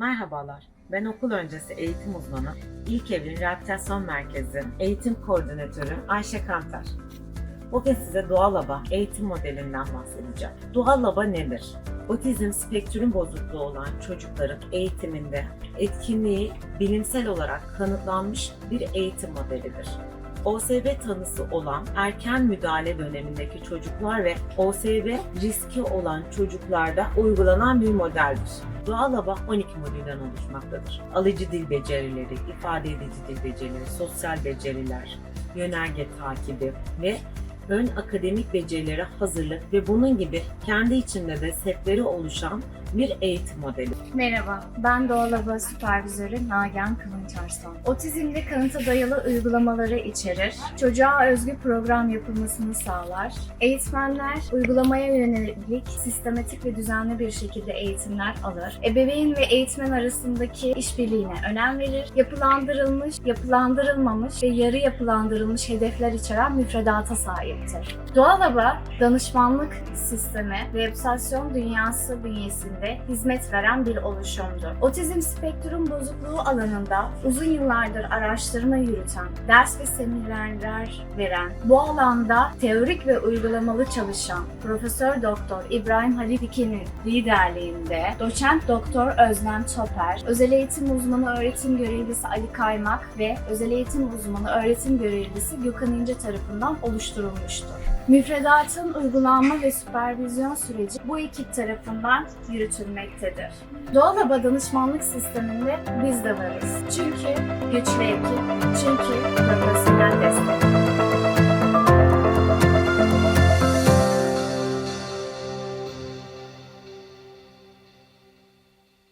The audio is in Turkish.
Merhabalar, ben okul öncesi eğitim uzmanı, İlk Evin Rehabilitasyon Merkezi Eğitim Koordinatörü Ayşe Kantar. Bugün size Doğal Aba eğitim modelinden bahsedeceğim. Doğal Aba nedir? Otizm spektrum bozukluğu olan çocukların eğitiminde etkinliği bilimsel olarak kanıtlanmış bir eğitim modelidir. OSB tanısı olan erken müdahale dönemindeki çocuklar ve OSB riski olan çocuklarda uygulanan bir modeldir. Doğal Aba 12 modülden oluşmaktadır. Alıcı dil becerileri, ifade edici dil becerileri, sosyal beceriler, yönerge takibi ve ön akademik becerileri hazırlık ve bunun gibi kendi içinde de setleri oluşan bir eğitim modeli. Merhaba, ben Doğalaba Süpervizörü Nagihan Kılınç Arslan. Otizmde kanıta dayalı uygulamaları içerir, çocuğa özgü program yapılmasını sağlar, eğitmenler uygulamaya yönelik sistematik ve düzenli bir şekilde eğitimler alır, ebeveyn ve eğitmen arasındaki işbirliğine önem verir, yapılandırılmış, yapılandırılmamış ve yarı yapılandırılmış hedefler içeren müfredata sahiptir. Doğalaba, danışmanlık sistemi, rehabilitasyon dünyası bünyesinde hizmet veren bir oluşumdur. Otizm spektrum bozukluğu alanında uzun yıllardır araştırma yürüten, ders ve seminerler veren, bu alanda teorik ve uygulamalı çalışan Profesör Doktor İbrahim Halil Diken'in liderliğinde doçent Doktor Özlem Toper, özel eğitim uzmanı öğretim görevlisi Ali Kaymak ve özel eğitim uzmanı öğretim görevlisi Gökhan İnce tarafından oluşturulmuştur. Müfredatın uygulanma ve süpervizyon süreci bu ekip tarafından yürütülmektedir. Doğalaba danışmanlık sisteminde biz de varız. Çünkü güçlü ekip, çünkü profesyonel destek.